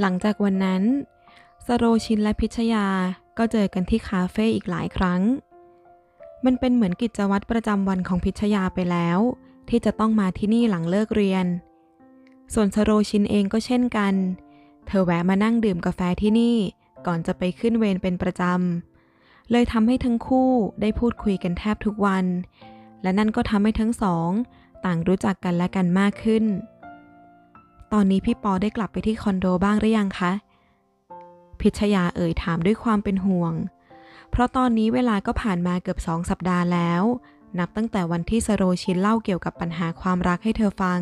หลังจากวันนั้น สโรชินและพิชยาก็เจอกันที่คาเฟ่อีกหลายครั้ง มันเป็นเหมือนกิจวัตรประจำวันของพิชยาไปแล้ว ที่จะต้องมาที่นี่หลังเลิกเรียน ส่วนสโรชินเองก็เช่นกัน เธอแวะมานั่งดื่มกาแฟที่นี่ก่อนจะไปขึ้นเวรเป็นประจำ เลยทำให้ทั้งคู่ได้พูดคุยกันแทบทุกวัน และนั่นก็ทำให้ทั้งสอง ต่างรู้จักกันและกันมากขึ้น ตอนนี้พี่ปอได้กลับไปที่คอนโดบ้างหรือยังคะ พิชยาเอ่ยถามด้วยความเป็นห่วง เพราะตอนนี้เวลาก็ผ่านมาเกือบสองสัปดาห์แล้ว นับตั้งแต่วันที่สโรชินเล่าเกี่ยวกับปัญหาความรักให้เธอฟัง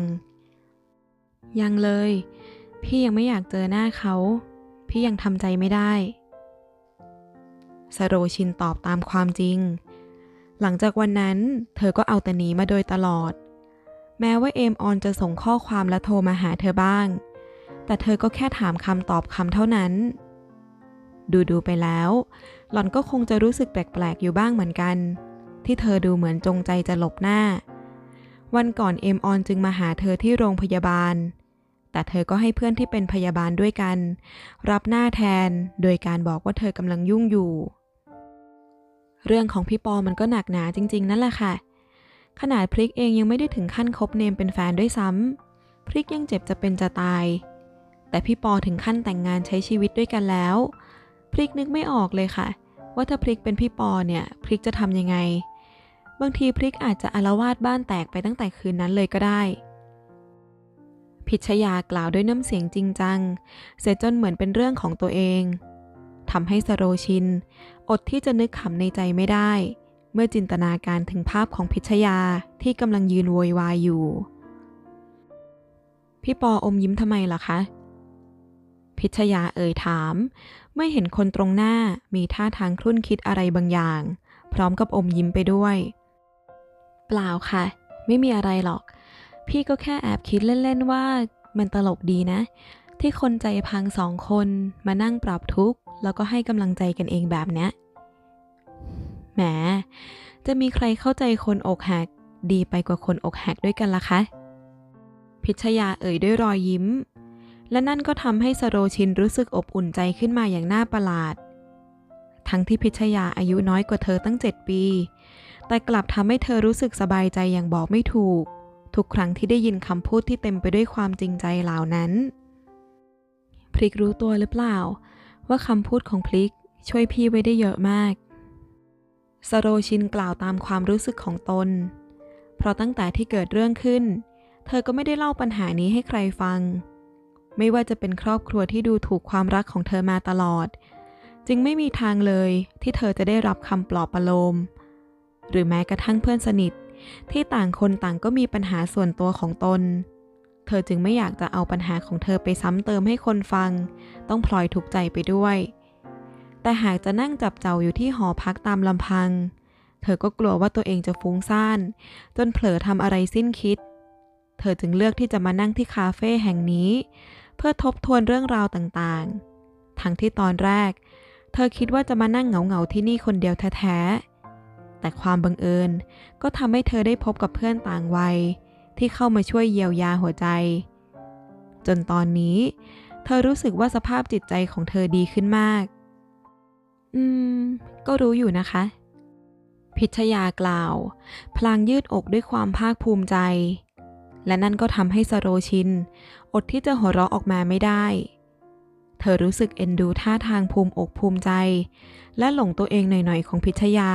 ยังเลย พี่ยังไม่อยากเจอหน้าเขา พี่ยังทำใจไม่ได้ สโรชินตอบตามความจริง หลังจากวันนั้น เธอก็เอาแต่หนีมาโดยตลอด แม้ว่าเอมออนจะส่งข้อความและโทรมาหาเธอบ้าง แต่เธอก็แค่ถามคำตอบคำเท่านั้น ดูดูไปแล้ว หล่อนก็คงจะรู้สึกแปลกๆอยู่บ้างเหมือนกัน ที่เธอดูเหมือนจงใจจะหลบหน้า วันก่อนเอมออนจึงมาหาเธอที่โรงพยาบาล แต่เธอก็ให้เพื่อนที่เป็นพยาบาลด้วยกัน รับหน้าแทนโดยการบอกว่าเธอกำลังยุ่งอยู่ เรื่องของพี่ปอมันก็หนักหนาจริง ๆ นั่นแหละค่ะ ขนาดพริกเองยังไม่ได้ถึงขั้นคบเนมเป็นแฟนด้วยซ้ำพริกยังเจ็บจะเป็นจะตาย แต่พี่ปอถึงขั้นแต่งงานใช้ชีวิตด้วยกันแล้ว พริกนึกไม่ออกเลยค่ะ ว่าถ้าพริกเป็นพี่ปอเนี่ย พริกจะทำยังไง บางทีพริกอาจจะอารวาสบ้านแตกไปตั้งแต่คืนนั้นเลยก็ได้ พิชยากล่าวด้วยน้ำเสียงจริงจัง เสียจนเหมือนเป็นเรื่องของตัวเองทำให้สโรชิน อดที่จะนึกขำในใจไม่ได้ มื่อจินตนาการถึงภาพของพิชยาที่กำลังยืนโวยวายอยู่ พี่ปออมยิ้มทำไมล่ะคะ พิชยาเอ่ยถาม เมื่อเห็นคนตรงหน้ามีท่าทางครุ่นคิดอะไรบางอย่าง พร้อมกับอมยิ้มไปด้วย เปล่าค่ะ ไม่มีอะไรหรอก พี่ก็แค่แอบคิดเล่นๆว่ามันตลกดีนะ ที่คนใจพังสองคนมานั่งปรับทุกข์แล้วก็ให้กำลังใจกันเองแบบเนี้ย แหม จะมีใครเข้าใจคนอกหัก ดีไปกว่าคนอกหักด้วยกันล่ะคะ พิชยาเอ่ยด้วยรอยยิ้ม และนั่นก็ทำให้สโรชินรู้สึกอบอุ่นใจขึ้นมาอย่างน่าประหลาด ทั้งที่พิชยาอายุน้อยกว่าเธอตั้งเจ็ดปี แต่กลับทำให้เธอรู้สึกสบายใจอย่างบอกไม่ถูก ทุกครั้งที่ได้ยินคำพูดที่เต็มไปด้วยความจริงใจเหล่านั้น พริกรู้ตัวหรือเปล่า ว่าคำพูดของพริกช่วยพี่ไว้ได้เยอะมาก สโรชินกล่าวตามความรู้สึกของตน เพราะตั้งแต่ที่เกิดเรื่องขึ้น เธอก็ไม่ได้เล่าปัญหานี้ให้ใครฟัง ไม่ว่าจะเป็นครอบครัวที่ดูถูกความรักของเธอมาตลอด จึงไม่มีทางเลยที่เธอจะได้รับคำปลอบประโลม หรือแม้กระทั่งเพื่อนสนิทที่ต่างคนต่างก็มีปัญหาส่วนตัวของตน เธอจึงไม่อยากจะเอาปัญหาของเธอไปซ้ำเติมให้คนฟัง ต้องพลอยทุกข์ใจไปด้วย แต่หากจะนั่งจับเจ้าอยู่ที่หอพักตามลำพัง เธอก็กลัวว่าตัวเองจะฟุ้งซ่าน จนเผลอทำอะไรสิ้นคิด เธอจึงเลือกที่จะมานั่งที่คาเฟ่แห่งนี้ เพื่อทบทวนเรื่องราวต่างๆ ทั้งที่ตอนแรก เธอคิดว่าจะมานั่งเหงาๆที่นี่คนเดียวแท้ๆ แต่ความบังเอิญก็ทำให้เธอได้พบกับเพื่อนต่างวัย ที่เข้ามาช่วยเยียวยาหัวใจ จนตอนนี้ เธอรู้สึกว่าสภาพจิตใจของเธอดีขึ้นมาก อืม ก็รู้อยู่นะคะ พิชยากล่าว พลางยืดอกด้วยความภาคภูมิใจ และนั่นก็ทำให้สโรชิน อดที่จะหัวเราะออกมาไม่ได้ เธอรู้สึกเอ็นดูท่าทางภูมิอกภูมิใจ และหลงตัวเองหน่อยๆ ของพิชยา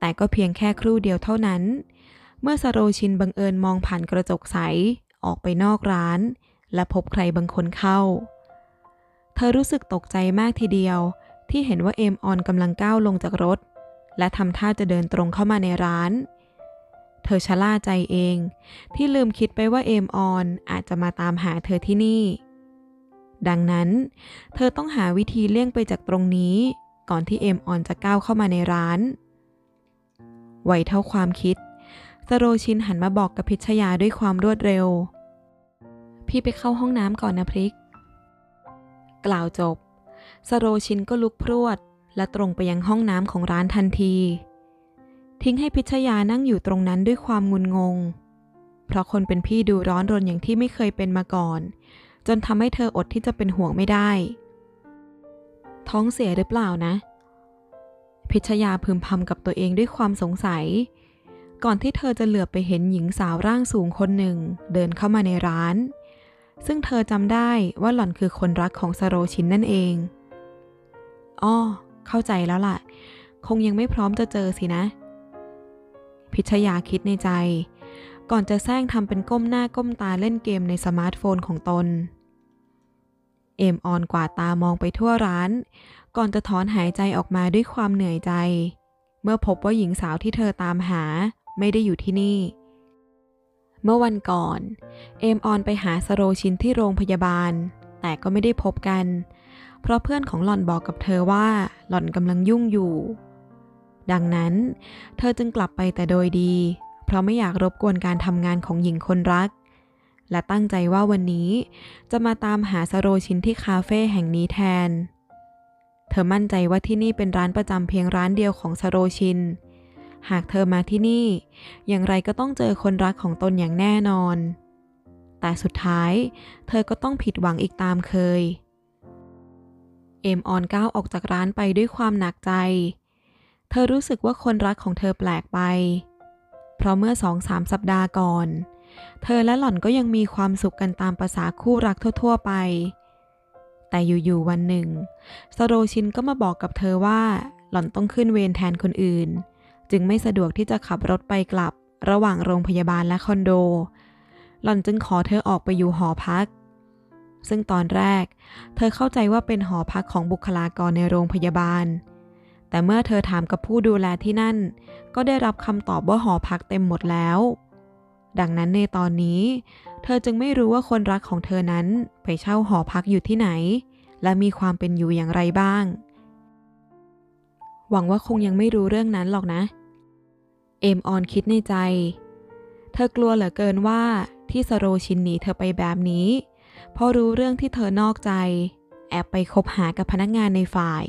แต่ก็เพียงแค่ครู่เดียวเท่านั้น เมื่อสโรชินบังเอิญมองผ่านกระจกใส ออกไปนอกร้าน และพบใครบางคนเข้า เธอรู้สึกตกใจมากทีเดียว ที่เห็นว่าเอมออนกำลังก้าวลงจากรถ และทำท่าจะเดินตรงเข้ามาในร้าน เธอชะล่าใจเอง ที่ลืมคิดไปว่าเอมออนอาจจะมาตามหาเธอที่นี่ ดังนั้น เธอต้องหาวิธีเลี่ยงไปจากตรงนี้ ก่อนที่เอมออนจะก้าวเข้ามาในร้านไวเท่าความคิดสโรชินหันมาบอกกับพิชยาด้วยความรวดเร็ว พี่ไปเข้าห้องน้ำก่อนนะพริก กล่าวจบ สโรชินก็ลุกพรวด และตรงไปยังห้องน้ำของร้านทันที ทิ้งให้พิชยานั่งอยู่ตรงนั้นด้วยความงุนงง เพราะคนเป็นพี่ดูร้อนรนอย่างที่ไม่เคยเป็นมาก่อน จนทำให้เธออดที่จะเป็นห่วงไม่ได้ ท้องเสียหรือเปล่านะ พิชยาพึมพำกับตัวเองด้วยความสงสัย ก่อนที่เธอจะเหลือบไปเห็นหญิงสาวร่างสูงคนหนึ่ง เดินเข้ามาในร้านซึ่งเธอจำได้ว่าหล่อนคือคนรักของสโรชินนั่นเอง อ้อเข้าใจแล้วล่ะ คงยังไม่พร้อมจะเจอสินะ พิชยาคิดในใจ ก่อนจะแซงทำเป็นก้มหน้าก้มตาเล่นเกมในสมาร์ทโฟนของตน เอมออนกวาดตามองไปทั่วร้าน ก่อนจะถอนหายใจออกมาด้วยความเหนื่อยใจ เมื่อพบว่าหญิงสาวที่เธอตามหาไม่ได้อยู่ที่นี่เมื่อวันก่อน เอมออนไปหาสโรชินที่โรงพยาบาล แต่ก็ไม่ได้พบกันเพราะเพื่อนของหล่อนบอกกับเธอว่าหล่อนกำลังยุ่งอยู่ ดังนั้น เธอจึงกลับไปแต่โดยดี เพราะไม่อยากรบกวนการทำงานของหญิงคนรัก และตั้งใจว่าวันนี้จะมาตามหาสโรชินที่คาเฟ่แห่งนี้แทน เธอมั่นใจว่าที่นี่เป็นร้านประจำเพียงร้านเดียวของสโรชิน หากเธอมาที่นี่ อย่างไรก็ต้องเจอคนรักของตนอย่างแน่นอน แต่สุดท้าย เธอก็ต้องผิดหวังอีกตามเคย เอมออนก้าวออกจากร้านไปด้วยความหนักใจ เธอรู้สึกว่าคนรักของเธอแปลกไป เพราะเมื่อสองสามสัปดาห์ก่อน เธอและหล่อนก็ยังมีความสุขกันตามประษาคู่รักทั่ว ๆ ไป แต่อยู่ ๆ วันหนึ่ง สโรชินก็มาบอกกับเธอว่าหล่อนต้องขึ้นเวรแทนคนอื่น จึงไม่สะดวกที่จะขับรถไปกลับ ระหว่างโรงพยาบาลและคอนโด หล่อนจึงขอเธอออกไปอยู่หอพัก ซึ่งตอนแรก เธอเข้าใจว่าเป็นหอพักของบุคลากรในโรงพยาบาล แต่เมื่อเธอถามกับผู้ดูแลที่นั่น ก็ได้รับคำตอบว่าหอพักเต็มหมดแล้ว ดังนั้นในตอนนี้ เธอจึงไม่รู้ว่าคนรักของเธอนั้นไปเช่าหอพักอยู่ที่ไหน และมีความเป็นอยู่อย่างไรบ้าง หวังว่าคงยังไม่รู้เรื่องนั้นหรอกนะ เอมออนคิดในใจ เธอกลัวเหลือเกินว่าที่สโรชินหนีเธอไปแบบนี้ เพราะรู้เรื่องที่เธอนอกใจ แอบไปคบหากับพนักงานในฝ่าย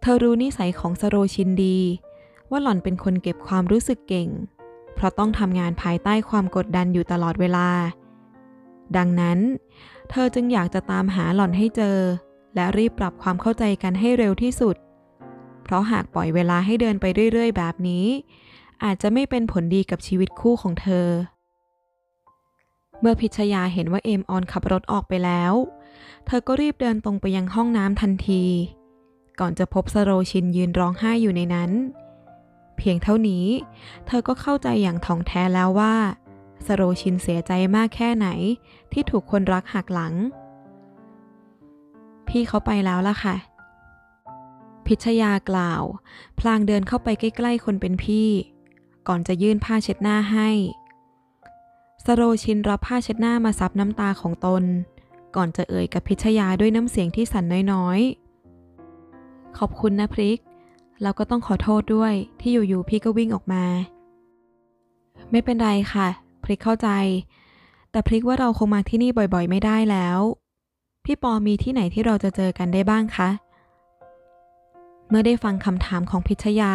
เธอรู้นิสัยของสโรชินดี ว่าหล่อนเป็นคนเก็บความรู้สึกเก่ง เพราะต้องทำงานภายใต้ความกดดันอยู่ตลอดเวลา ดังนั้น เธอจึงอยากจะตามหาหล่อนให้เจอ และรีบปรับความเข้าใจกันให้เร็วที่สุด เพราะหากปล่อยเวลาให้เดินไปเรื่อย ๆ แบบนี้ อาจจะไม่เป็นผลดีกับชีวิตคู่ของเธอ เมื่อพิชยาเห็นว่าเอมออนขับรถออกไปแล้ว เธอก็รีบเดินตรงไปยังห้องน้ำทันที ก่อนจะพบสโรชินยืนร้องไห้อยู่ในนั้น เพียงเท่านี้ เธอก็เข้าใจอย่างถ่องแท้แล้วว่า สโรชินเสียใจมากแค่ไหนที่ถูกคนรักหักหลัง พี่เขาไปแล้วล่ะค่ะ พิชยากล่าว พลางเดินเข้าไปใกล้ๆคนเป็นพี่ ก่อนจะยื่นผ้าเช็ดหน้าให้ สโรชินรับผ้าเช็ดหน้ามาซับน้ำตาของตน ก่อนจะเอ่ยกับพิชยาด้วยน้ำเสียงที่สั่นน้อยๆ ขอบคุณนะพริก แล้วก็ต้องขอโทษด้วยที่อยู่ๆพี่ก็วิ่งออกมา ไม่เป็นไรค่ะ พริกเข้าใจ แต่พริกว่าเราคงมาที่นี่บ่อยๆ ไม่ได้แล้ว พี่ปอมีที่ไหนที่เราจะเจอกันได้บ้างคะเมื่อได้ฟังคำถามของพิชยา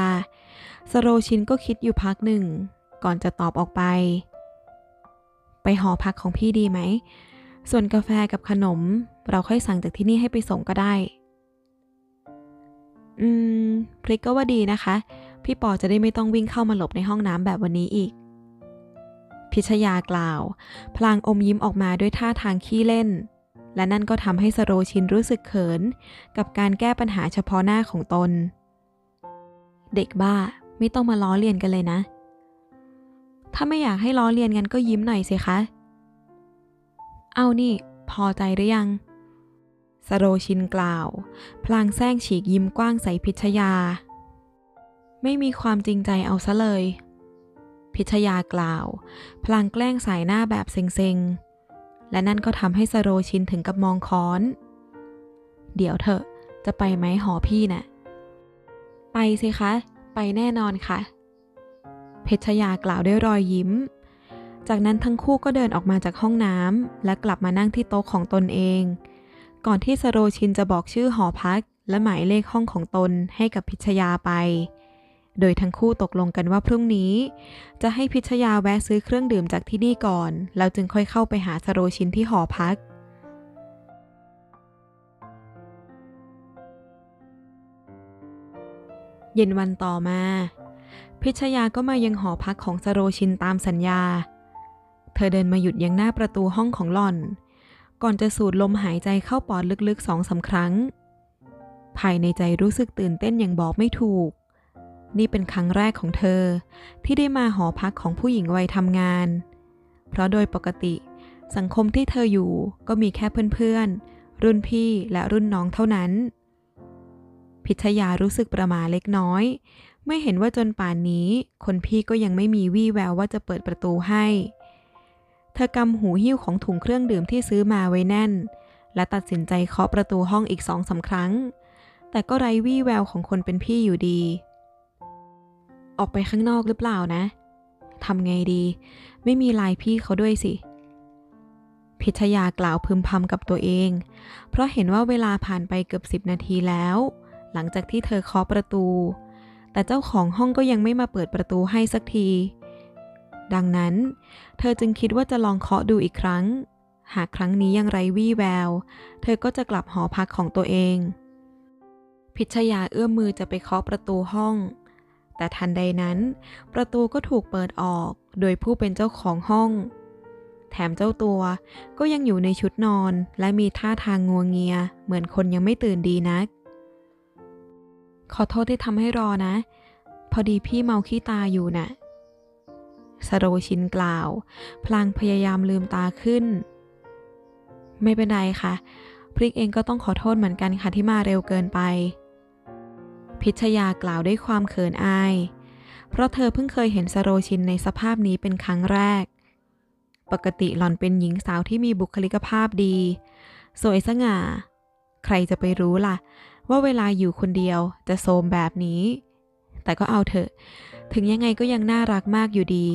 สโรชินก็คิดอยู่พักหนึ่ง ก่อนจะตอบออกไป ไปหอพักของพี่ดีไหม ส่วนกาแฟกับขนม เราค่อยสั่งจากที่นี่ให้ไปส่งก็ได้ อืมพริกก็ว่าดีนะคะ พี่ปอจะได้ไม่ต้องวิ่งเข้ามาหลบในห้องน้ำแบบวันนี้อีก พิชยากล่าว พลางอมยิ้มออกมาด้วยท่าทางขี้เล่น และนั่นก็ทำให้สโรชินรู้สึกเขิน กับการแก้ปัญหาเฉพาะหน้าของตน เด็กบ้าไม่ต้องมาล้อเลียนกันเลยนะ ถ้าไม่อยากให้ล้อเลียนกันก็ยิ้มหน่อยสิคะ เอานี่ พอใจหรือยังสโรชินกล่าว พลางแซงฉีกยิ้มกว้างใส่พิชยา ไม่มีความจริงใจเอาซะเลย พิชยากล่าว พลางแกล้งสายหน้าแบบเซ็งๆ และนั่นก็ทำให้สโรชินถึงกับมองค้อน เดี๋ยวเถอะ จะไปไหมหอพี่น่ะ ไปสิคะ ไปแน่นอนค่ะ เพชรยากล่าวด้วยรอยยิ้ม จากนั้นทั้งคู่ก็เดินออกมาจากห้องน้ำและกลับมานั่งที่โต๊ะของตนเอง ก่อนที่สโรชินจะบอกชื่อหอพัก และหมายเลขห้องของตนให้กับพิชยาไป โดยทั้งคู่ตกลงกันว่าพรุ่งนี้ จะให้พิชยาแวะซื้อเครื่องดื่มจากที่นี่ก่อน แล้วจึงค่อยเข้าไปหาสโรชินที่หอพักเย็นวันต่อมา พิชยาก็มายังหอพักของสโรชินตามสัญญา เธอเดินมาหยุดยังหน้าประตูห้องของหล่อน ก่อนจะสูดลมหายใจเข้าปอดลึกๆสองสาครั้ง ภายในใจรู้สึกตื่นเต้นอย่างบอกไม่ถูก นี่เป็นครั้งแรกของเธอที่ได้มาหอพักของผู้หญิงวัยทำงาน เพราะโดยปกติ สังคมที่เธออยู่ก็มีแค่เพื่อนๆ รุ่นพี่และรุ่นน้องเท่านั้นพิชยารู้สึกประมาเล็กน้อย ไม่เห็นว่าจนป่านนี้ คนพี่ก็ยังไม่มีวี่แววว่าจะเปิดประตูให้ เธอกำหูหิ้วของถุงเครื่องดื่มที่ซื้อมาไว้แน่น และตัดสินใจเคาะประตูห้องอีกสองสาครั้ง แต่ก็ไร้วี่แววของคนเป็นพี่อยู่ดี ออกไปข้างนอกหรือเปล่านะทำไงดี ไม่มีลายพี่เขาด้วยสิ พิชยากล่าวพึมพำกับตัวเอง เพราะเห็นว่าเวลาผ่านไปเกือบสิบนาทีแล้ว หลังจากที่เธอเคาะประตู แต่เจ้าของห้องก็ยังไม่มาเปิดประตูให้สักที ดังนั้น เธอจึงคิดว่าจะลองเคาะดูอีกครั้ง หากครั้งนี้ยังไร้วี่แวว เธอก็จะกลับหอพักของตัวเอง พิชยาเอื้อมมือจะไปเคาะประตูห้อง แต่ทันใดนั้น ประตูก็ถูกเปิดออกโดยผู้เป็นเจ้าของห้อง แถมเจ้าตัวก็ยังอยู่ในชุดนอนและมีท่าทางงัวงเงีย เหมือนคนยังไม่ตื่นดีนัก ขอโทษที่ทำให้รอนะ พอดีพี่เมาขี้ตาอยู่น่ะสโรชินกล่าว พลางพยายามลืมตาขึ้น ไม่เป็นไรค่ะ พริกเองก็ต้องขอโทษเหมือนกันค่ะที่มาเร็วเกินไป พิชยากล่าวด้วยความเขินอาย เพราะเธอเพิ่งเคยเห็นสโรชินในสภาพนี้เป็นครั้งแรก ปกติหล่อนเป็นหญิงสาวที่มีบุคลิกภาพดี สวยสง่า ใครจะไปรู้ล่ะ ว่าเวลาอยู่คนเดียวจะโซมแบบนี้ แต่ก็เอาเถอะ ถึงยังไงก็ยังน่ารักมากอยู่ดี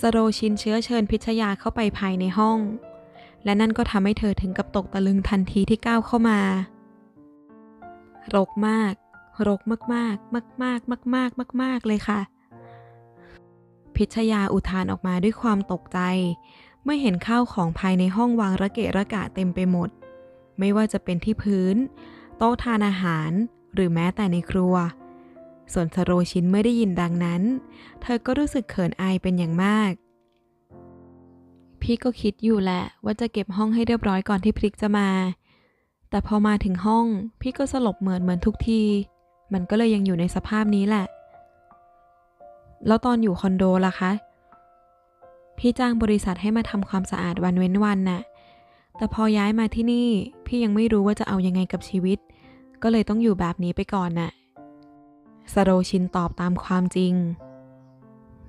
สโรชินเชื้อเชิญพิชยาเข้าไปภายในห้อง และนั่นก็ทำให้เธอถึงกับตกตะลึงทันทีที่ก้าวเข้ามารกมาก รกมากมากมากมากมากมากมากมากเลยค่ะ พิชยาอุทานออกมาด้วยความตกใจ เมื่อเห็นข้าวของภายในห้องวางระเกะระกะเต็มไปหมด ไม่ว่าจะเป็นที่พื้น โต๊ะทานอาหาร หรือแม้แต่ในครัว ส่วนสโรชินเมื่อได้ยินดังนั้น เธอก็รู้สึกเขินอายเป็นอย่างมาก พี่ก็คิดอยู่แหละว่าจะเก็บห้องให้เรียบร้อยก่อนที่พริกจะมา แต่พอมาถึงห้อง พี่ก็สลบเหมือนเหมือนทุกที มันก็เลยยังอยู่ในสภาพนี้แหละ แล้วตอนอยู่คอนโดล่ะคะ พี่จ้างบริษัทให้มาทำความสะอาดวันเว้นวันน่ะ แต่พอย้ายมาที่นี่พี่ยังไม่รู้ว่าจะเอายังไงกับชีวิต ก็เลยต้องอยู่แบบนี้ไปก่อนน่ะสโรชินตอบตามความจริง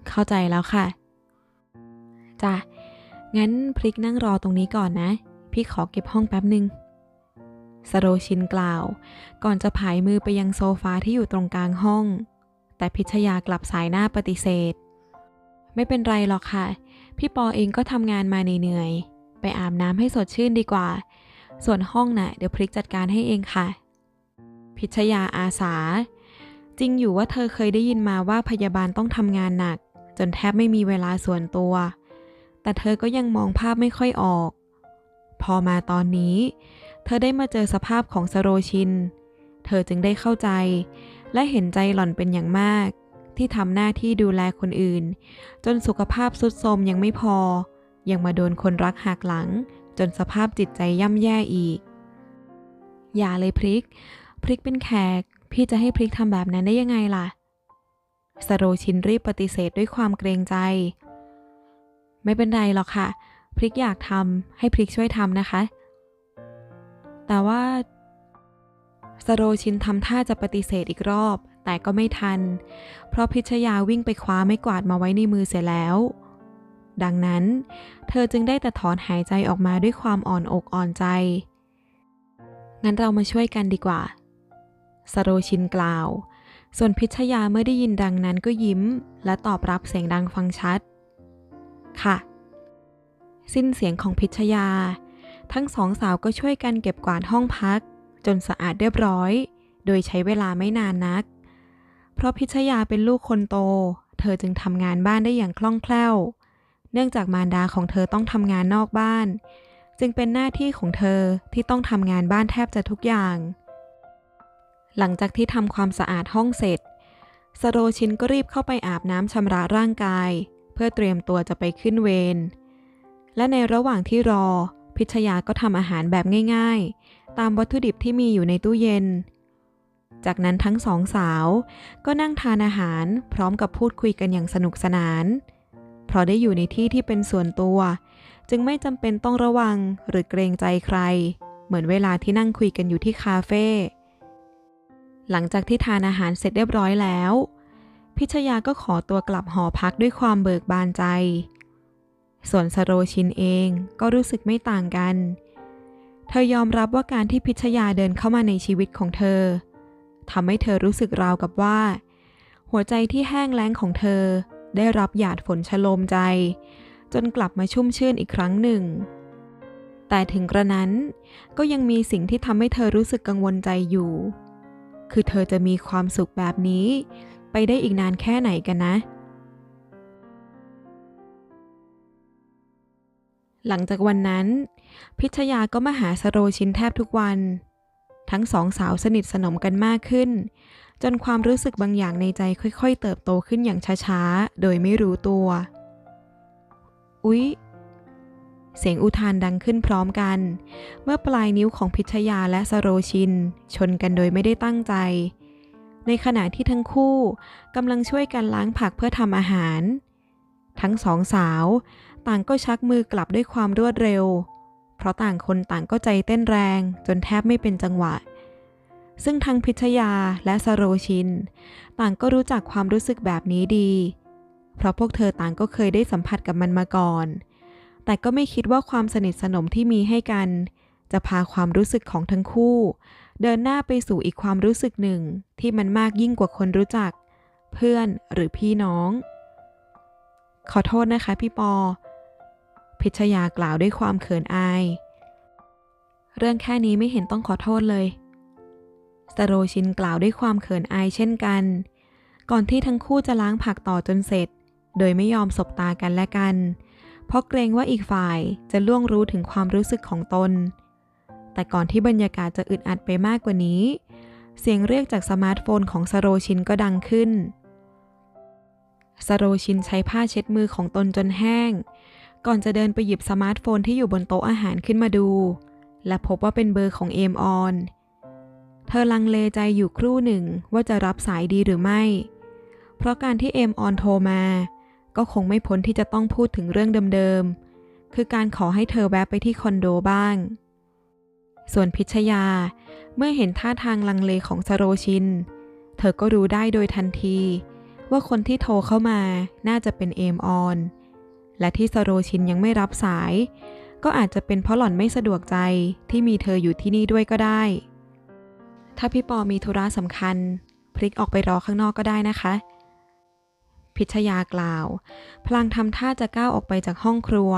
เข้าใจแล้วค่ะ จ้ะ งั้นพริกนั่งรอตรงนี้ก่อนนะ พี่ขอเก็บห้องแป๊บหนึ่งสโรชินกล่าว ก่อนจะผายมือไปยังโซฟาที่อยู่ตรงกลางห้อง แต่พิชยากลับสายหน้าปฏิเสธ ไม่เป็นไรหรอกค่ะ พี่ปอเองก็ทำงานมาเหนื่อยๆ ไปอาบน้ำให้สดชื่นดีกว่า ส่วนห้องน่ะเดี๋ยวพริกจัดการให้เองค่ะ พิชยาอาสา จริงอยู่ว่าเธอเคยได้ยินมาว่าพยาบาลต้องทำงานหนัก จนแทบไม่มีเวลาส่วนตัว แต่เธอก็ยังมองภาพไม่ค่อยออก พอมาตอนนี้ เธอได้มาเจอสภาพของสโรชิน เธอจึงได้เข้าใจ และเห็นใจหล่อนเป็นอย่างมากที่ทำหน้าที่ดูแลคนอื่น จนสุขภาพสุดโทรมยังไม่พอ ยังมาโดนคนรักหักหลัง จนสภาพจิตใจย่ำแย่อีก อย่าเลยพริก พริกเป็นแขก พี่จะให้พริกทำแบบนั้นได้ยังไงล่ะ สโรชินรีบปฏิเสธด้วยความเกรงใจ ไม่เป็นไรหรอกค่ะ พริกอยากทำให้พริกช่วยทำนะคะ แต่ว่า สโรชินทำท่าจะปฏิเสธอีกรอบ แต่ก็ไม่ทัน เพราะพิชยาวิ่งไปคว้าไม้กวาดมาไว้ในมือเสียแล้ว ดังนั้น เธอจึงได้แต่ถอนหายใจออกมาด้วยความอ่อนอกอ่อนใจ งั้นเรามาช่วยกันดีกว่า สโรชินกล่าว ส่วนพิชยาเมื่อได้ยินดังนั้นก็ยิ้ม และตอบรับเสียงดังฟังชัด ค่ะ สิ้นเสียงของพิชยา ทั้งสองสาวก็ช่วยกันเก็บกวาดห้องพัก จนสะอาดเรียบร้อย โดยใช้เวลาไม่นานนัก เพราะพิชยาเป็นลูกคนโต เธอจึงทำงานบ้านได้อย่างคล่องแคล่ว เนื่องจากมารดาของเธอต้องทำงานนอกบ้าน จึงเป็นหน้าที่ของเธอที่ต้องทำงานบ้านแทบจะทุกอย่าง หลังจากที่ทำความสะอาดห้องเสร็จสโรชินก็รีบเข้าไปอาบน้ำชำระร่างกาย เพื่อเตรียมตัวจะไปขึ้นเวรและในระหว่างที่รอ พิชยาก็ทำอาหารแบบง่ายๆ ตามวัตถุดิบที่มีอยู่ในตู้เย็น จากนั้นทั้งสองสาวก็นั่งทานอาหารพร้อมกับพูดคุยกันอย่างสนุกสนาน เพราะได้อยู่ในที่ที่เป็นส่วนตัว จึงไม่จำเป็นต้องระวังหรือเกรงใจใคร เหมือนเวลาที่นั่งคุยกันอยู่ที่คาเฟ่หลังจากที่ทานอาหารเสร็จเรียบร้อยแล้ว พิชยาก็ขอตัวกลับหอพักด้วยความเบิกบานใจ ส่วนสโรชินเองก็รู้สึกไม่ต่างกัน เธอยอมรับว่าการที่พิชยาเดินเข้ามาในชีวิตของเธอทำให้เธอรู้สึกราวกับว่า หัวใจที่แห้งแล้งของเธอ ได้รับหยาดฝนชโลมใจ จนกลับมาชุ่มชื่นอีกครั้งหนึ่ง แต่ถึงกระนั้นก็ยังมีสิ่งที่ทำให้เธอรู้สึกกังวลใจอยู่ คือเธอจะมีความสุขแบบนี้ ไปได้อีกนานแค่ไหนกันนะ หลังจากวันนั้น พิชยาก็มาหาสโรชินแทบทุกวัน ทั้งสองสาวสนิทสนมกันมากขึ้น จนความรู้สึกบางอย่างในใจค่อยๆ เติบโตขึ้นอย่างช้าๆ โดยไม่รู้ตัว อุ๊ย เสียงอุทานดังขึ้นพร้อมกัน เมื่อปลายนิ้วของพิชยาและสโรชิน ชนกันโดยไม่ได้ตั้งใจ ในขณะที่ทั้งคู่กำลังช่วยกันล้างผักเพื่อทำอาหาร ทั้งสองสาว ต่างก็ชักมือกลับด้วยความรวดเร็ว เพราะต่างคนต่างก็ใจเต้นแรง จนแทบไม่เป็นจังหวะ ซึ่งทั้งพิชยาและสโรชิน ต่างก็รู้จักความรู้สึกแบบนี้ดี เพราะพวกเธอต่างก็เคยได้สัมผัสกับมันมาก่อน แต่ก็ไม่คิดว่าความสนิทสนมที่มีให้กัน จะพาความรู้สึกของทั้งคู่ เดินหน้าไปสู่อีกความรู้สึกหนึ่งที่มันมากยิ่งกว่าคนรู้จัก เพื่อนหรือพี่น้อง ขอโทษนะคะพี่ปอพิชยากล่าวด้วยความเขินอาย เรื่องแค่นี้ไม่เห็นต้องขอโทษเลยสโรชินกล่าวด้วยความเขินอายเช่นกัน ก่อนที่ทั้งคู่จะล้างผักต่อจนเสร็จ โดยไม่ยอมสบตากันและกัน เพราะเกรงว่าอีกฝ่ายจะล่วงรู้ถึงความรู้สึกของตน แต่ก่อนที่บรรยากาศจะอึดอัดไปมากกว่านี้ เสียงเรียกจากสมาร์ทโฟนของสโรชินก็ดังขึ้นสโรชินใช้ผ้าเช็ดมือของตนจนแห้ง ก่อนจะเดินไปหยิบสมาร์ทโฟนที่อยู่บนโต๊ะอาหารขึ้นมาดู และพบว่าเป็นเบอร์ของเอมออน เธอลังเลใจอยู่ครู่หนึ่งว่าจะรับสายดีหรือไม่ เพราะการที่เอมออนโทรมา ก็คงไม่พ้นที่จะต้องพูดถึงเรื่องเดิมๆ คือการขอให้เธอแวะไปที่คอนโดบ้าง ส่วนพิชยาเมื่อเห็นท่าทางลังเลของสโรชิน เธอก็รู้ได้โดยทันที ว่าคนที่โทรเข้ามาน่าจะเป็นเอมออน และที่สโรชินยังไม่รับสาย ก็อาจจะเป็นเพราะหล่อนไม่สะดวกใจที่มีเธออยู่ที่นี่ด้วยก็ได้ ถ้าพี่ปอมีธุระสำคัญ พลิกออกไปรอข้างนอกก็ได้นะคะ พิชยากล่าว พลางทำท่าจะก้าวออกไปจากห้องครัว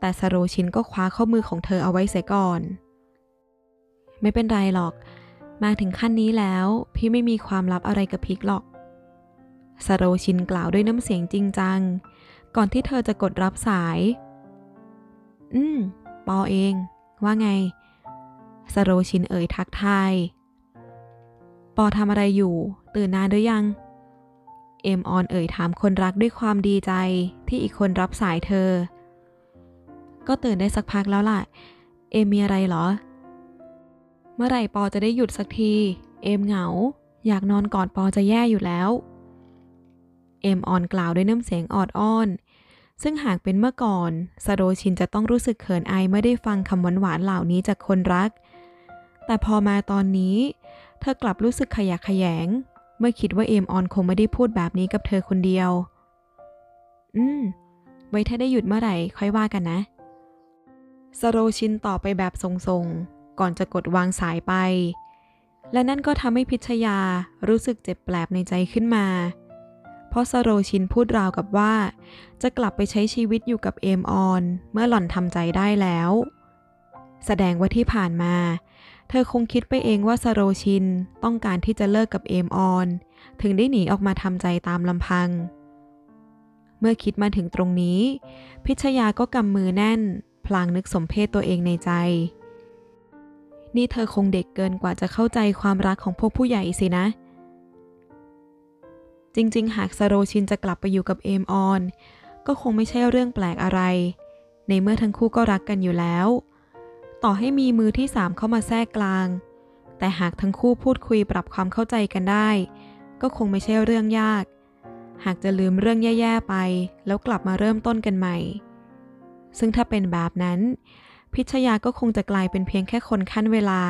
แต่สโรชินก็คว้าข้อมือของเธอเอาไว้เสียก่อน ไม่เป็นไรหรอก มาถึงขั้นนี้แล้ว พี่ไม่มีความลับอะไรกับพิกหรอกสโรชินกล่าวด้วยน้ำเสียงจริงจัง ก่อนที่เธอจะกดรับสาย อืม ปอเอง ว่าไง สโรชินเอ่ยทักทาย ปอทำอะไรอยู่ ตื่นนานหรือยัง เอมออนเอ่ยถามคนรักด้วยความดีใจที่อีกคนรับสายเธอ ก็ตื่นได้สักพักแล้วล่ะ เอมมีอะไรเหรอ เมื่อไหร่ปอจะได้หยุดสักที เอมเหงา อยากนอนกอดปอจะแย่อยู่แล้ว เอมออนกล่าวด้วยน้ำเสียงออดอ้อน ซึ่งหากเป็นเมื่อก่อนสโรชินจะต้องรู้สึกเขินอายเมื่อได้ฟังคำหวานๆเหล่านี้จากคนรัก แต่พอมาตอนนี้ เธอกลับรู้สึกขยะแขยง เมื่อคิดว่าเอมออนคงไม่ได้พูดแบบนี้กับเธอคนเดียว อืม ไว้ถ้าได้หยุดเมื่อไหร่ค่อยว่ากันนะสโรชินต่อไปแบบทรงๆ ก่อนจะกดวางสายไป และนั่นก็ทำให้พิชยารู้สึกเจ็บแปลบในใจขึ้นมา ราะสโรชินพูดราวกับว่า จะกลับไปใช้ชีวิตอยู่กับเอมออน เมื่อหล่อนทำใจได้แล้ว แสดงว่าที่ผ่านมา เธอคงคิดไปเองว่าสโรชินต้องการที่จะเลิกกับเอมออน ถึงได้หนีออกมาทำใจตามลำพัง เมื่อคิดมาถึงตรงนี้ พิชยาก็กำมือแน่น พลางนึกสมเพศตัวเองในใจ นี่เธอคงเด็กเกินกว่าจะเข้าใจความรักของพวกผู้ใหญ่สินะ จริงๆ หากสโรชินจะกลับไปอยู่กับเอมออน ก็คงไม่ใช่เรื่องแปลกอะไร ในเมื่อทั้งคู่ก็รักกันอยู่แล้ว ต่อให้มีมือที่สามเข้ามาแทรกกลาง แต่หากทั้งคู่พูดคุยปรับความเข้าใจกันได้ ก็คงไม่ใช่เรื่องยาก หากจะลืมเรื่องแย่ๆไป แล้วกลับมาเริ่มต้นกันใหม่ ซึ่งถ้าเป็นแบบนั้น พิชยาก็คงจะกลายเป็นเพียงแค่คนขั้นเวลา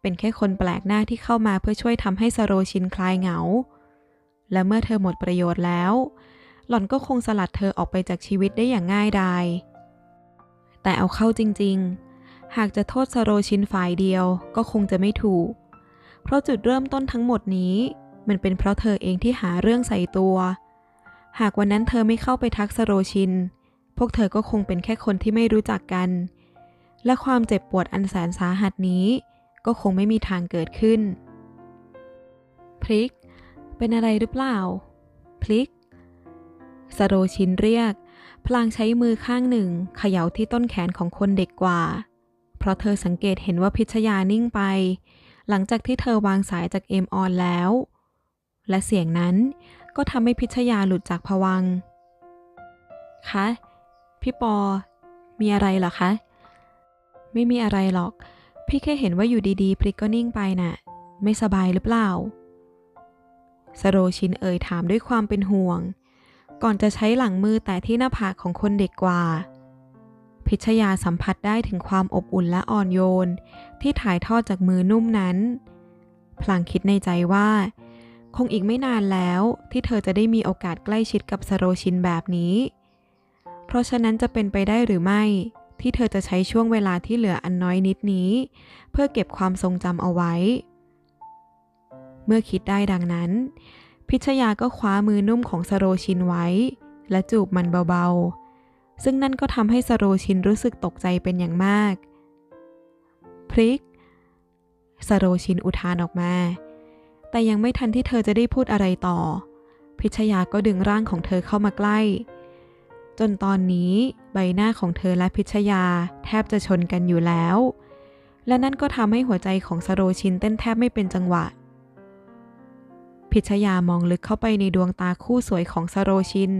เป็นแค่คนแปลกหน้าที่เข้ามาเพื่อช่วยทำให้สโรชินคลายเหงา และเมื่อเธอหมดประโยชน์แล้ว หล่อนก็คงสลัดเธอออกไปจากชีวิตได้อย่างง่ายดาย แต่เอาเข้าจริงๆ หากจะโทษสโรชินฝ่ายเดียวก็คงจะไม่ถูก เพราะจุดเริ่มต้นทั้งหมดนี้ มันเป็นเพราะเธอเองที่หาเรื่องใส่ตัว หากวันนั้นเธอไม่เข้าไปทักสโรชิน พวกเธอก็คงเป็นแค่คนที่ไม่รู้จักกัน และความเจ็บปวดอันแสนสาหัสนี้ ก็คงไม่มีทางเกิดขึ้นพริก เป็นอะไรหรือเปล่า พลิกสโรชินเรียก พลางใช้มือข้างหนึ่งเขย่าที่ต้นแขนของคนเด็กกว่า เพราะเธอสังเกตเห็นว่าพิชยานิ่งไป หลังจากที่เธอวางสายจากเอมออนแล้ว และเสียงนั้นก็ทำให้พิชยาหลุดจากผวังคะ พี่ปอ มีอะไรเหรอคะ ไม่มีอะไรหรอก พี่แค่เห็นว่าอยู่ดีๆพลิกก็นิ่งไปน่ะ ไม่สบายหรือเปล่า สโรชินเอ่ยถามด้วยความเป็นห่วง ก่อนจะใช้หลังมือแต่ที่หน้าผากของคนเด็กกว่า พิชยาสัมผัสได้ถึงความอบอุ่นและอ่อนโยน ที่ถ่ายทอดจากมือนุ่มนั้น พลางคิดในใจว่า คงอีกไม่นานแล้วที่เธอจะได้มีโอกาสใกล้ชิดกับสโรชินแบบนี้ เพราะฉะนั้นจะเป็นไปได้หรือไม่ที่เธอจะใช้ช่วงเวลาที่เหลืออันน้อยนิดนี้ เพื่อเก็บความทรงจำเอาไว้ เมื่อคิดได้ดังนั้น พิชยาก็คว้ามือนุ่มของสโรชินไว้ และจูบมันเบาๆ ซึ่งนั่นก็ทำให้สโรชินรู้สึกตกใจเป็นอย่างมาก พริก สโรชินอุทานออกมา แต่ยังไม่ทันที่เธอจะได้พูดอะไรต่อ พิชยาก็ดึงร่างของเธอเข้ามาใกล้ จนตอนนี้ใบหน้าของเธอและพิชยาแทบจะชนกันอยู่แล้วและนั่นก็ทำให้หัวใจของสโรชินเต้นแทบไม่เป็นจังหวะ พิชยามองลึกเข้าไปในดวงตาคู่สวยของสโรชิน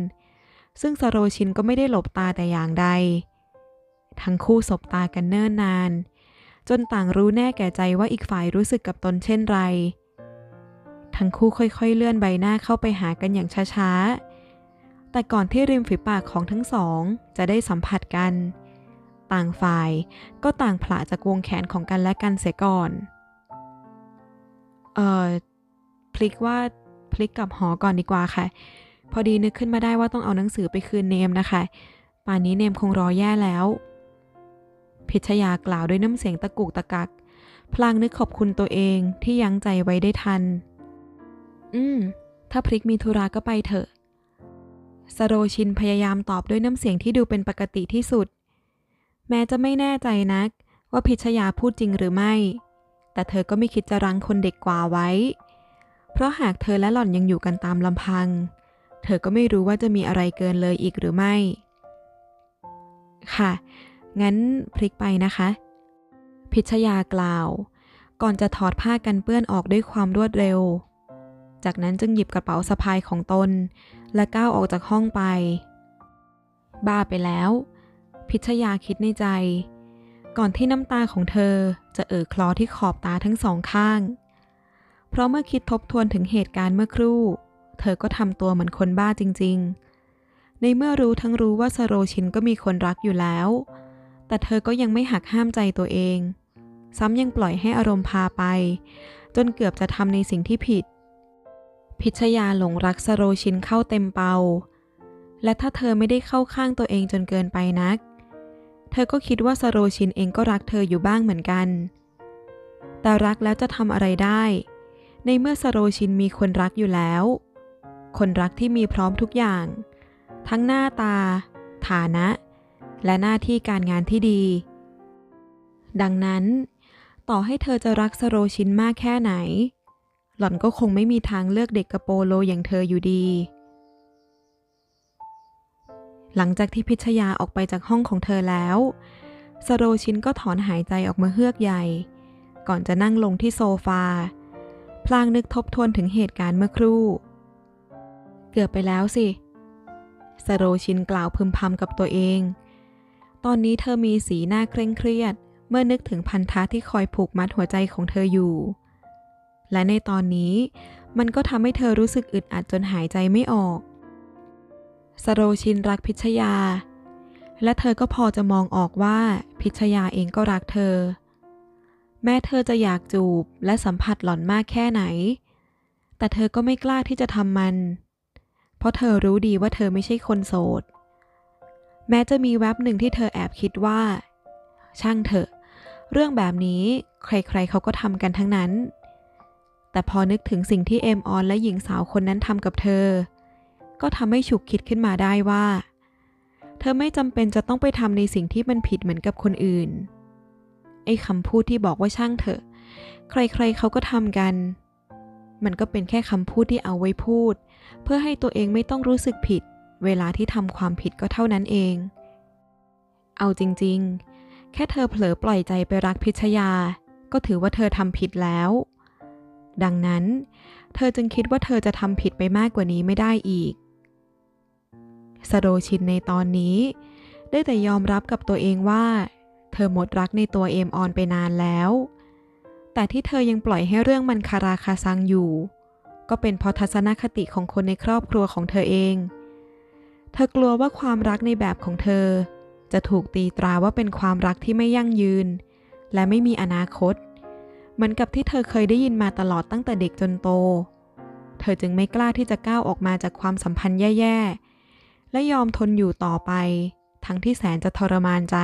ซึ่งสโรชินก็ไม่ได้หลบตาแต่อย่างใด ทั้งคู่สบตากันเนิ่นนาน จนต่างรู้แน่แก่ใจว่าอีกฝ่ายรู้สึกกับตนเช่นไร ทั้งคู่ค่อยๆเลื่อนใบหน้าเข้าไปหากันอย่างช้าๆ แต่ก่อนที่ริมฝีปากของทั้งสองจะได้สัมผัสกัน ต่างฝ่ายก็ต่างผละจากวงแขนของกันและกันเสียก่อน เอ่อ พลิกว่าพลิกกลับหอก่อนดีกว่าค่ะ พอดีนึกขึ้นมาได้ว่าต้องเอาหนังสือไปคืนเนมนะคะป่านนี้เนมคงรอแย่แล้ว พิชยากล่าวด้วยน้ำเสียงตะกุกตะกัก พลางนึกขอบคุณตัวเองที่ยั้งใจไว้ได้ทัน อืม ถ้าพริกมีธุระก็ไปเถอะสโรชินพยายามตอบด้วยน้ำเสียงที่ดูเป็นปกติที่สุด แม้จะไม่แน่ใจนักว่าพิชยาพูดจริงหรือไม่ แต่เธอก็ไม่คิดจะรั้งคนเด็กกว่าไว้ เพราะหากเธอและหล่อนยังอยู่กันตามลำพัง เธอก็ไม่รู้ว่าจะมีอะไรเกินเลยอีกหรือไม่ ค่ะ งั้นพลิกไปนะคะ พิชยากล่าว ก่อนจะถอดผ้ากันเปื้อนออกด้วยความรวดเร็ว จากนั้นจึงหยิบกระเป๋าสะพายของตน และก้าวออกจากห้องไป บ้าไปแล้ว พิชยาคิดในใจ ก่อนที่น้ำตาของเธอจะเอ่อคลอที่ขอบตาทั้งสองข้าง เพราะเมื่อคิดทบทวนถึงเหตุการณ์เมื่อครู่ เธอก็ทำตัวเหมือนคนบ้าจริง ๆ ในเมื่อรู้ทั้งรู้ว่าสโรชินก็มีคนรักอยู่แล้ว แต่เธอก็ยังไม่หักห้ามใจตัวเอง ซ้ำยังปล่อยให้อารมณ์พาไป จนเกือบจะทำในสิ่งที่ผิด พิชยาหลงรักสโรชินเข้าเต็มเปา และถ้าเธอไม่ได้เข้าข้างตัวเองจนเกินไปนัก เธอก็คิดว่าสโรชินเองก็รักเธออยู่บ้างเหมือนกัน แต่รักแล้วจะทำอะไรได้ ในเมื่อสโรชินมีคนรักอยู่แล้ว คนรักที่มีพร้อมทุกอย่าง ทั้งหน้าตา ฐานะ และหน้าที่การงานที่ดี ดังนั้น ต่อให้เธอจะรักสโรชินมากแค่ไหน หล่อนก็คงไม่มีทางเลือกเด็กกระโปโลอย่างเธออยู่ดี หลังจากที่พิชยาออกไปจากห้องของเธอแล้วสโรชินก็ถอนหายใจออกมาเฮือกใหญ่ ก่อนจะนั่งลงที่โซฟา พลางนึกทบทวนถึงเหตุการณ์เมื่อครู่ เกือบไปแล้วสิ สโรชินกล่าวพึมพำกับตัวเอง ตอนนี้เธอมีสีหน้าเคร่งเครียด เมื่อนึกถึงพันธะที่คอยผูกมัดหัวใจของเธออยู่ และในตอนนี้มันก็ทำให้เธอรู้สึกอึดอัดจนหายใจไม่ออก สโรชินรักพิชยา และเธอก็พอจะมองออกว่าพิชยาเองก็รักเธอ แม้เธอจะอยากจูบและสัมผัสหล่อนมากแค่ไหน แต่เธอก็ไม่กล้าที่จะทำมัน เพราะเธอรู้ดีว่าเธอไม่ใช่คนโสด แม้จะมีแวบหนึ่งที่เธอแอบคิดว่า ช่างเถอะ เรื่องแบบนี้ใครๆเขาก็ทำกันทั้งนั้น แต่พอนึกถึงสิ่งที่เอมออนและหญิงสาวคนนั้นทำกับเธอ ก็ทำให้ฉุกคิดขึ้นมาได้ว่า เธอไม่จำเป็นจะต้องไปทำในสิ่งที่มันผิดเหมือนกับคนอื่น ไอ้คำพูดที่บอกว่าช่างเถอะ ใครๆเขาก็ทำกัน มันก็เป็นแค่คำพูดที่เอาไว้พูด เพื่อให้ตัวเองไม่ต้องรู้สึกผิด เวลาที่ทำความผิดก็เท่านั้นเอง เอาจริงๆ แค่เธอเผลอปล่อยใจไปรักพิชยา ก็ถือว่าเธอทำผิดแล้ว ดังนั้น เธอจึงคิดว่าเธอจะทำผิดไปมากกว่านี้ไม่ได้อีกสโรชินในตอนนี้ ได้แต่ยอมรับกับตัวเองว่า ธอหมดรักในตัวเอมออนไปนานแล้ว แต่ที่เธอยังปล่อยให้เรื่องมันคาราคาซังอยู่ ก็เป็นเพราะทัศนคติของคนในครอบครัวของเธอเอง เธอกลัวว่าความรักในแบบของเธอ จะถูกตีตราว่าเป็นความรักที่ไม่ยั่งยืน และไม่มีอนาคต เหมือนกับที่เธอเคยได้ยินมาตลอดตั้งแต่เด็กจนโต เธอจึงไม่กล้าที่จะก้าวออกมาจากความสัมพันธ์แย่ๆ และยอมทนอยู่ต่อไป ทั้งที่แสนจะทรมานใจ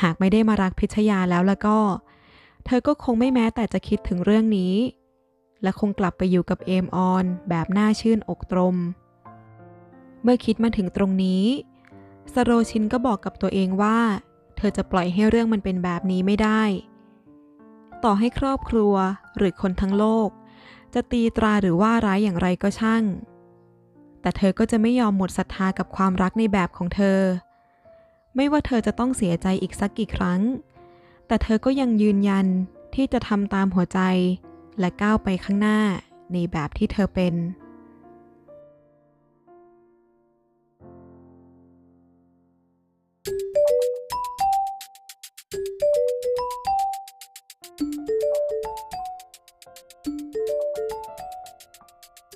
หากไม่ได้มารักพิชยาแล้วแล้วก็ เธอก็คงไม่แม้แต่จะคิดถึงเรื่องนี้ และคงกลับไปอยู่กับเอมออนแบบน่าชื่นอกตรม เมื่อคิดมาถึงตรงนี้ สโรชินก็บอกกับตัวเองว่า เธอจะปล่อยให้เรื่องมันเป็นแบบนี้ไม่ได้ ต่อให้ครอบครัวหรือคนทั้งโลก จะตีตราหรือว่าร้ายอย่างไรก็ช่าง แต่เธอก็จะไม่ยอมหมดศรัทธากับความรักในแบบของเธอ ไม่ว่าเธอจะต้องเสียใจอีกสักกี่ครั้ง แต่เธอก็ยังยืนยันที่จะทำตามหัวใจ และก้าวไปข้างหน้าในแบบที่เธอเป็น